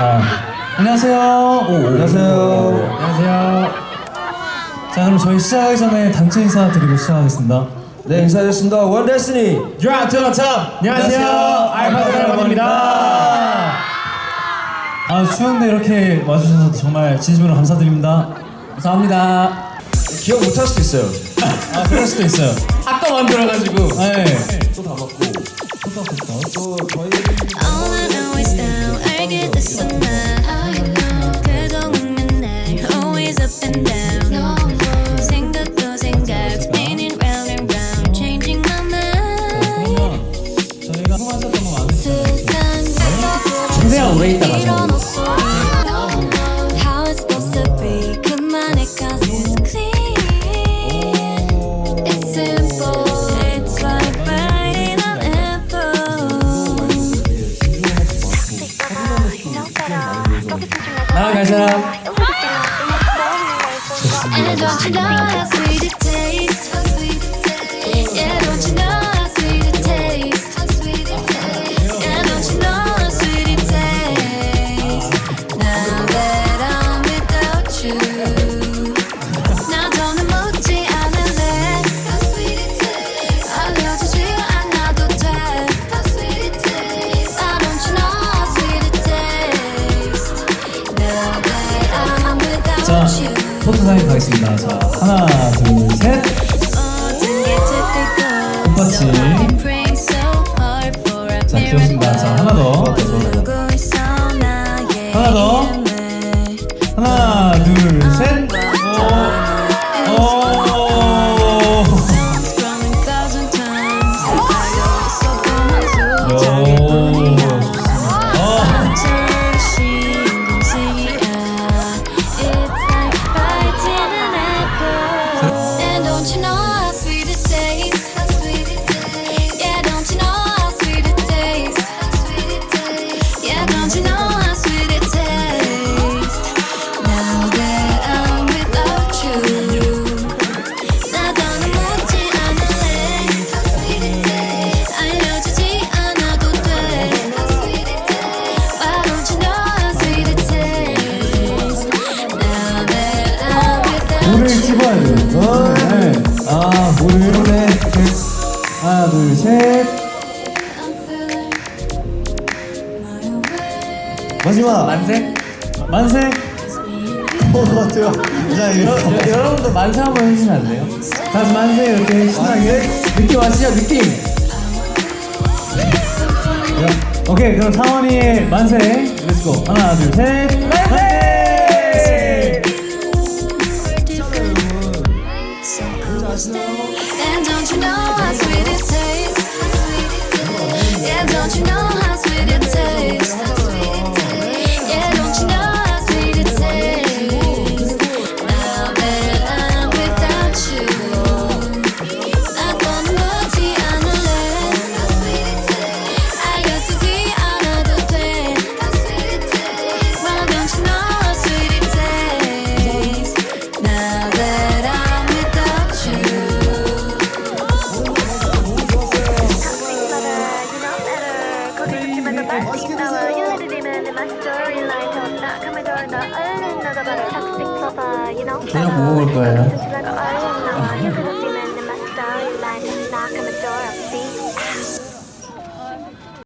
아, 안녕하세요. 오, 안녕하세요. 안녕하세요. 자, 그럼 저희 시작하기 전에 단체 인사 드리고 시작하겠습니다. 네 인사드렸습니다. 원데스니. 드랍 투 탑. 안녕하세요. 알파고 여러분입니다. 아, 추운데 이렇게 와주셔서 정말 진심으로 감사드립니다. 감사합니다. 기억 못할 수도 있어요. 아, 그럴 수도 있어요. 아까 만들어가지고. 네. 또다 맞고. 또 저희 All I know is 세상 최대한 오래 있다 가자. 이런 헛소리 How it's supposed to 포토 사인 가겠습니다. 자, 하나, 둘, 셋. 똑같이 don't you know 마지막 만세. 만세. 것 같아요. 자 이거 여, 여러분도 만세 한번 해주시면 안 돼요? 다시 만세 이렇게 신나게 느낌 아시죠? 느낌. 자, 오케이 그럼 상원이의 만세 렛츠고 하나 둘 셋 만세 And don't you know 맛있게 드세요. 그냥 그냥 먹어볼 거예요.